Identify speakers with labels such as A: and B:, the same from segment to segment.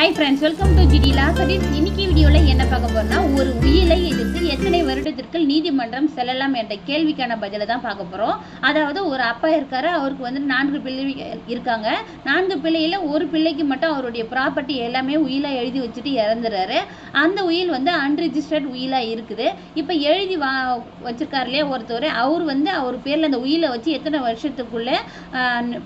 A: Hi friends welcome to GT லாசரிஸ் இன்னைக்கு வீடியோவில் என்ன பார்க்க போகிறோம்னா ஒரு உயிலை எதிர்த்து எத்தனை வருடத்திற்கு நீதிமன்றம் செல்லலாம் என்ற கேள்விக்கான பதிலை தான் பார்க்க போகிறோம் அதாவது ஒரு அப்பா இருக்காரு அவருக்கு வந்து நான்கு பிள்ளை இருக்காங்க. நான்கு பிள்ளையில் ஒரு பிள்ளைக்கு மட்டும் அவருடைய ப்ராப்பர்ட்டி எல்லாமே உயிலாக எழுதி வச்சுட்டு இறந்துறாரு. அந்த உயில் வந்து அன்ரிஜிஸ்டர்ட் உயிலாக இருக்குது. இப்போ எழுதி வா வச்சிருக்காரு இல்லையா ஒருத்தர் அவர் வந்து அவர் பேரில் அந்த உயிலை வச்சு எத்தனை வருஷத்துக்குள்ளே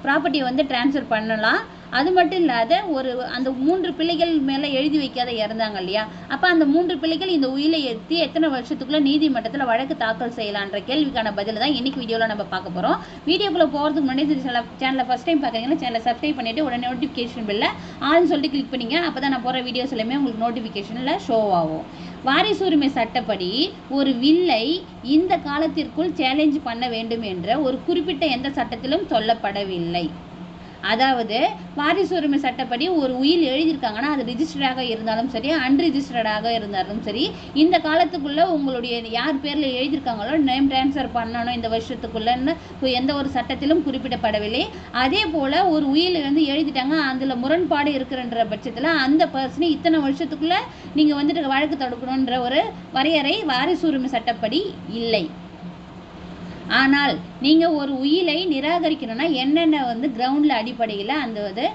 A: ப்ராப்பர்ட்டியை வந்து ட்ரான்ஸ்ஃபர் பண்ணலாம். அது மட்டும் இல்லாத ஒரு அந்த மூன்று பிள்ளைகள் மேலே எழுதி வைக்காத இறந்தாங்க இல்லையா? அப்போ அந்த மூன்று பிள்ளைகள் இந்த உயிரை எத்தி எத்தனை வருஷத்துக்குள்ள நீதிமன்றத்தில் வழக்கு தாக்கல் செய்யலான்ற கேள்விக்கான பதில் தான் இன்னைக்கு வீடியோவில் நம்ம பார்க்க போகிறோம் வீடியோக்குள்ளே போகிறதுக்கு முன்னாடி சேனலை ஃபஸ்ட் டைம் பார்க்குறீங்கன்னா சேனலை சப்ஸ்கிரைப் பண்ணிவிட்டு உடனே நோட்டிஃபிகேஷன் பில்ல ஆள்னு சொல்லிட்டு கிளிக் பண்ணிங்க. அப்போ தான் நான் போகிற வீடியோஸ் எல்லாமே உங்களுக்கு நோட்டிஃபிகேஷனில் ஷோ ஆகும். வாரிசுரிமை சட்டப்படி ஒரு வில்லை இந்த காலத்திற்குள் சேலஞ்ச் பண்ண வேண்டும் என்ற ஒரு குறிப்பிட்ட எந்த சட்டத்திலும் சொல்லப்படவில்லை. அதாவது வாரிசு உரிமை சட்டப்படி ஒரு உயில் எழுதியிருக்காங்கன்னா அது ரிஜிஸ்டர்டாக இருந்தாலும் சரி அன்ரிஜிஸ்டர்டாக இருந்தாலும் சரி இந்த காலத்துக்குள்ளே உங்களுடைய யார் பேரில் எழுதியிருக்காங்களோ நேம் ட்ரான்ஸ்ஃபர் பண்ணணும் இந்த வருஷத்துக்குள்ளேன்னு எந்த ஒரு சட்டத்திலும் குறிப்பிடப்படவில்லை. அதே போல் ஒரு உயில் வந்து எழுதிட்டாங்க அதில் முரண்பாடு இருக்கிறன்ற பட்சத்தில் அந்த பர்சனை இத்தனை வருஷத்துக்குள்ளே நீங்கள் வந்துட்டு வழக்கு தொடுக்கணுன்ற ஒரு வரையறை வாரிசு உரிமை சட்டப்படி இல்லை. ஆனால் நீங்கள் ஒரு உயிலை நிராகரிக்கணும்னா என்னென்ன வந்து கிரவுண்டில் அடிப்படையில் அந்த இது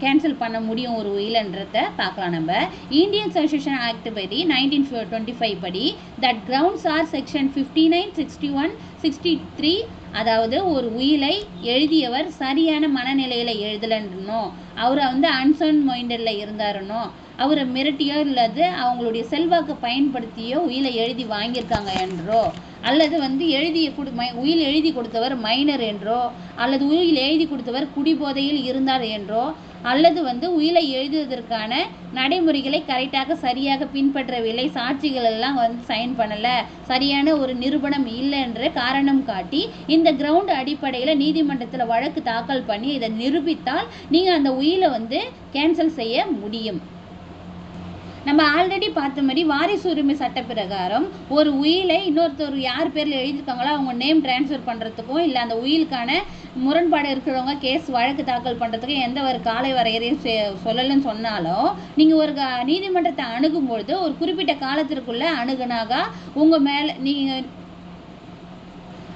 A: கேன்சல் பண்ண முடியும் ஒரு உயிலன்றத பார்க்கலாம் நம்ம. இந்தியன் சஜஷன் ஆக்ட் படி நைன்டீன் டுவெண்ட்டி ஃபைவ் படி that grounds are section fifty nine sixty one sixty three அதாவது ஒரு உயிலை எழுதியவர் சரியான மனநிலையில் எழுதலன்றணும் அவரை வந்து அன்சர்ன் மைண்டடில் இருந்தாருன்னோ அவரை மிரட்டியோ இல்லது அவங்களுடைய செல்வாக்கு பயன்படுத்தியோ உயிலை எழுதி வாங்கியிருக்காங்க என்றோ அல்லது வந்து எழுதிய குடு மை உயில் எழுதி கொடுத்தவர் மைனர் என்றோ அல்லது உயில் எழுதி கொடுத்தவர் குடிபோதையில் இருந்தார் என்றோ அல்லது வந்து உயிலை எழுதுவதற்கான நடைமுறைகளை கரெக்டாக சரியாக பின்பற்றவில்லை சாட்சிகள் எல்லாம் வந்து சைன் பண்ணலை சரியான ஒரு நிரூபணம் இல்லை என்று காரணம் காட்டி இந்த கிரவுண்ட் அடிப்படையில் நீதிமன்றத்தில் வழக்கு தாக்கல் பண்ணி இதை நிரூபித்தால் நீங்கள் அந்த உயிலை வந்து கேன்சல் செய்ய முடியும். நம்ம ஆல்ரெடி பார்த்த மாதிரி வாரிசு உரிமை சட்ட பிரகாரம் ஒரு உயிலை இன்னொருத்தர் யார் பேரில் எழுதியிருக்காங்களோ அவங்க நேம் டிரான்ஸ்ஃபர் பண்ணுறதுக்கும் இல்லை அந்த உயிலுக்கான முரண்பாடு இருக்கிறவங்க கேஸ் வழக்கு தாக்கல் பண்ணுறதுக்கும் எந்த ஒரு காலை வரையறையும் சொல்லலைன்னு சொன்னாலும் நீங்கள் ஒரு நீதிமன்றத்தை அணுகும்பொழுது ஒரு குறிப்பிட்ட காலத்திற்குள்ளே அணுகுனாக உங்கள் மேலே நீங்கள்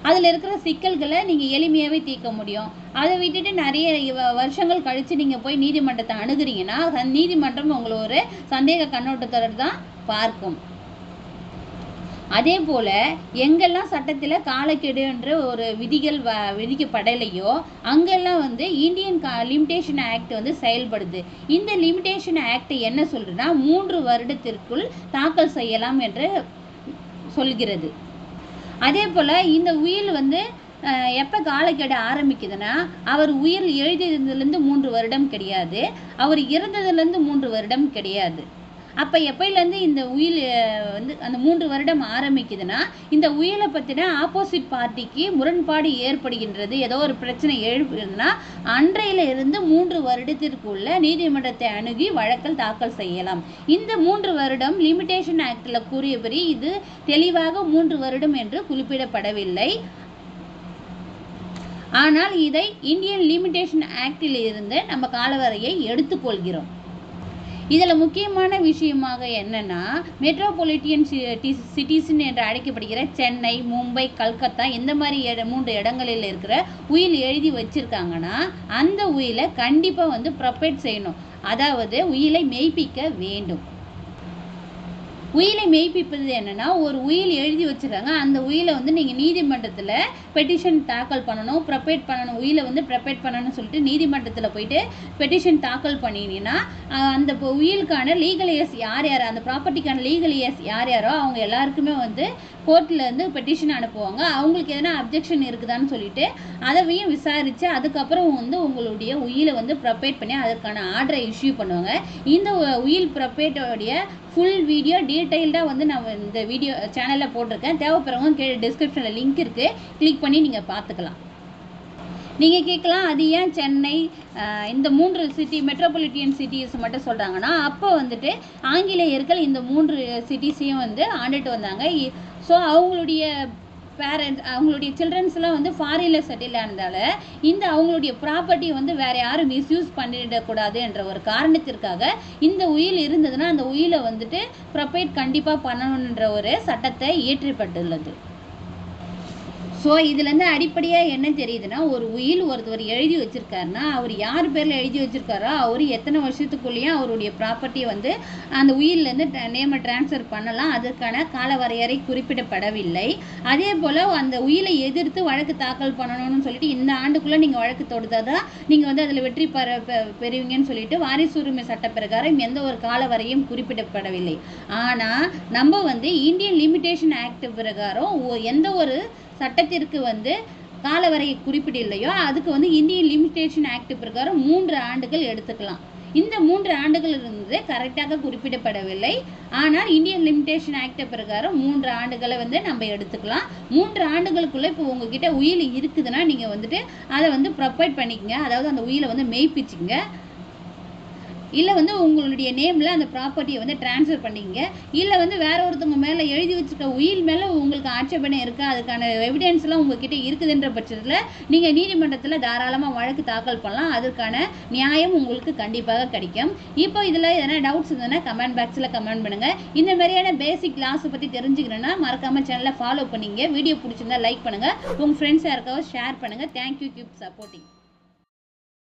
A: அதில் இருக்கிற சிக்கல்களை நீங்கள் எளிமையாகவே தீர்க்க முடியும். அதை விட்டுட்டு நிறைய வருஷங்கள் கழித்து நீங்கள் போய் நீதிமன்றத்தை அணுகுறீங்கன்னா நீதிமன்றம் உங்களை ஒரு சந்தேக கண்ணோட்டத்தோடு தான் பார்க்கும். அதே போல் எங்கெல்லாம் சட்டத்தில் காலக்கெடுன்ற ஒரு விதிகள் வ விதிக்கப்படலையோ அங்கெல்லாம் வந்து இந்தியன் கா லிமிடேஷன் ஆக்ட் வந்து செயல்படுது. இந்த லிமிடேஷன் ஆக்ட் என்ன சொல்றதுன்னா மூன்று வருடத்திற்குள் தாக்கல் செய்யலாம் என்று சொல்கிறது. அதே போல் இந்த உயில் வந்து எப்போ காலக்கெடு ஆரம்பிக்குதுன்னா அவர் உயிர் எழுதியதுலேருந்து மூன்று வருடம் கிடையாது. அவர் இறந்ததுலேருந்து மூன்று வருடம் கிடையாது. அப்போ எப்போலேருந்து இந்த உயில் வந்து அந்த மூன்று வருடம் ஆரம்பிக்குதுன்னா இந்த உயிலை பற்றின ஆப்போசிட் பார்ட்டிக்கு முரண்பாடு ஏற்படுகின்றது. ஏதோ ஒரு பிரச்சனை எழுப்புதுன்னா அன்றையில இருந்து மூன்று வருடத்திற்குள்ள நீதிமன்றத்தை அணுகி வழக்கல் தாக்கல் செய்யலாம். இந்த மூன்று வருடம் லிமிடேஷன் ஆக்டில் கூறியபடி இது தெளிவாக மூன்று வருடம் என்று குறிப்பிடப்படவில்லை. ஆனால் இதை இந்தியன் லிமிடேஷன் ஆக்டில் இருந்து நம்ம காலவரையை எடுத்துக்கொள்கிறோம். இதில் முக்கியமான விஷயமாக என்னென்னா மெட்ரோபொலிட்டியன் சிட்டிஸ்ன்னு என்று அழைக்கப்படுகிற சென்னை மும்பை கல்கத்தா இந்த மாதிரி இட மூன்று இடங்களில் இருக்கிற உயில் எழுதி வச்சுருக்காங்கன்னா அந்த உயிலை கண்டிப்பாக வந்து ப்ரொபேட் செய்யணும். அதாவது உயிலை மெய்ப்பிக்க வேண்டும். உயிலை மெய்ப்பிப்பது என்னென்னா ஒரு உயில் எழுதி வச்சிருக்காங்க. அந்த உயிலை வந்து நீங்கள் நீதிமன்றத்தில் பெட்டிஷன் தாக்கல் பண்ணணும் ப்ரப்பேட் பண்ணணும் உயிலை வந்து ப்ரப்பேட் பண்ணணும்னு சொல்லிட்டு நீதிமன்றத்தில் போயிட்டு பெட்டிஷன் தாக்கல் பண்ணினீங்கன்னா அந்த உயிலுக்கான லீகல் இயர்ஸ் யார் யார் அந்த ப்ராப்பர்ட்டிக்கான லீகல் இயர்ஸ் யார் யாரோ அவங்க எல்லாருக்குமே வந்து கோர்ட்டில் இருந்து பெட்டிஷன் அனுப்புவாங்க. அவங்களுக்கு எதனா அப்ஜெக்ஷன் இருக்குதான்னு சொல்லிட்டு அதையும் விசாரித்து அதுக்கப்புறம் வந்து உங்களுடைய உயிலை வந்து ப்ரப்பேட் பண்ணி அதற்கான ஆர்டரை இஷ்யூ பண்ணுவாங்க. இந்த உயில் ப்ரப்பேட்டோடைய ஃபுல் வீடியோ டீட்டெயில்டாக வந்து நான் இந்த வீடியோ சேனலில் போட்டிருக்கேன். தேவைப்படுறவங்க கீழே டிஸ்கிரிப்ஷனில் லிங்க் இருக்குது கிளிக் பண்ணி நீங்கள் பார்த்துக்கலாம். நீங்கள் கேட்கலாம் அது ஏன் சென்னை? இந்த மூன்று சிட்டி மெட்ரோபாலிட்டியன் சிட்டிஸ் மட்டும் சொல்கிறாங்கன்னா அப்போ வந்துட்டு ஆங்கிலேயர்கள் இந்த மூன்று சிட்டிஸையும் வந்து ஆண்டுட்டு வந்தாங்க. ஸோ அவங்களுடைய பேரண்ட்ஸ் அவங்களுடைய சில்ட்ரன்ஸ்லாம் வந்து ஃபாரினில் செட்டில் ஆனதால் இந்த அவங்களுடைய ப்ராப்பர்ட்டி வந்து வேறு யாரும் மிஸ்யூஸ் பண்ணிடக்கூடாது என்ற ஒரு காரணத்திற்காக இந்த உயில் இருந்ததுன்னா அந்த உயிலை வந்துட்டு ப்ரொபைட் கண்டிப்பாக பண்ணணுன்ற ஒரு சட்டத்தை இயற்றப்பட்டுள்ளது. ஸோ இதுலேருந்து அடிப்படையாக என்ன தெரியுதுன்னா ஒரு உயில் ஒருத்தர் எழுதி வச்சுருக்காருன்னா அவர் யார் பேரில் எழுதி வச்சுருக்காரோ அவர் எத்தனை வருஷத்துக்குள்ளேயும் அவருடைய ப்ராப்பர்ட்டியை வந்து அந்த உயிலேருந்து நேமை ட்ரான்ஸ்ஃபர் பண்ணலாம். அதற்கான கால வரையறை குறிப்பிடப்படவில்லை. அதே போல் அந்த உயிலை எதிர்த்து வழக்கு தாக்கல் பண்ணணும்னு சொல்லிட்டு இந்த ஆண்டுக்குள்ளே நீங்கள் வழக்கு தொடுத்தால் தான் நீங்கள் வந்து அதில் வெற்றி பெற பெ- பெறுவீங்கன்னு சொல்லிட்டு வாரிசு உரிமை சட்ட பிரகாரம் எந்த ஒரு கால வரையும் குறிப்பிடப்படவில்லை. ஆனால் நம்ம வந்து இந்தியன் லிமிடேஷன் ஆக்ட் பிரகாரம் ஒ- எந்த ஒரு சட்டத்திற்கு வந்து காலவரையை குறிப்பிடலையோ அதுக்கு வந்து இந்தியன் லிமிடேஷன் ஆக்ட் பிரகாரம் மூன்று ஆண்டுகள் எடுத்துக்கலாம். இந்த மூன்று ஆண்டுகள் இருந்து கரெக்டாக குறிப்பிடப்படவில்லை. ஆனால் இந்தியன் லிமிடேஷன் ஆக்ட் பிரகாரம் மூன்று ஆண்டுகளை வந்து நம்ம எடுத்துக்கலாம். மூன்று ஆண்டுகளுக்குள்ளே இப்போ உங்ககிட்ட உயில் இருக்குதுன்னா நீங்கள் வந்துட்டு அதை வந்து ப்ரொவைட் பண்ணிக்கங்க. அதாவது அந்த உயிலை வந்து மெய்ப்பிச்சுங்க இல்லை வந்து உங்களுடைய நேமில் அந்த ப்ராப்பர்ட்டியை வந்து ட்ரான்ஸ்ஃபர் பண்ணிக்கங்க. இல்லை வந்து வேற ஒருத்தவங்க மேலே எழுதி வச்சிருக்க உயில் மேலே உங்களுக்கு ஆட்சேபனை இருக்கா? அதுக்கான எவிடன்ஸ்லாம் உங்ககிட்ட இருக்குதுன்ற பட்சத்தில் நீங்கள் நீதிமன்றத்தில் தாராளமாக வழக்கு தாக்கல் பண்ணலாம். அதற்கான நியாயம் உங்களுக்கு கண்டிப்பாக கிடைக்கும். இப்போ இதில் எதனா டவுட்ஸ் இருந்ததுன்னா கமெண்ட் பாக்ஸில் கமெண்ட் பண்ணுங்கள் இந்த மாதிரியான பேசிக் லாஸை பற்றி தெரிஞ்சுக்கணுன்னா மறக்காமல் சேனலை ஃபாலோ பண்ணிங்க வீடியோ பிடிச்சிருந்தா லைக் பண்ணுங்கள் உங்கள் ஃப்ரெண்ட்ஸ் யாருக்காவது ஷேர் பண்ணுங்கள் தேங்க்யூ கீப் சப்போர்ட்டிங்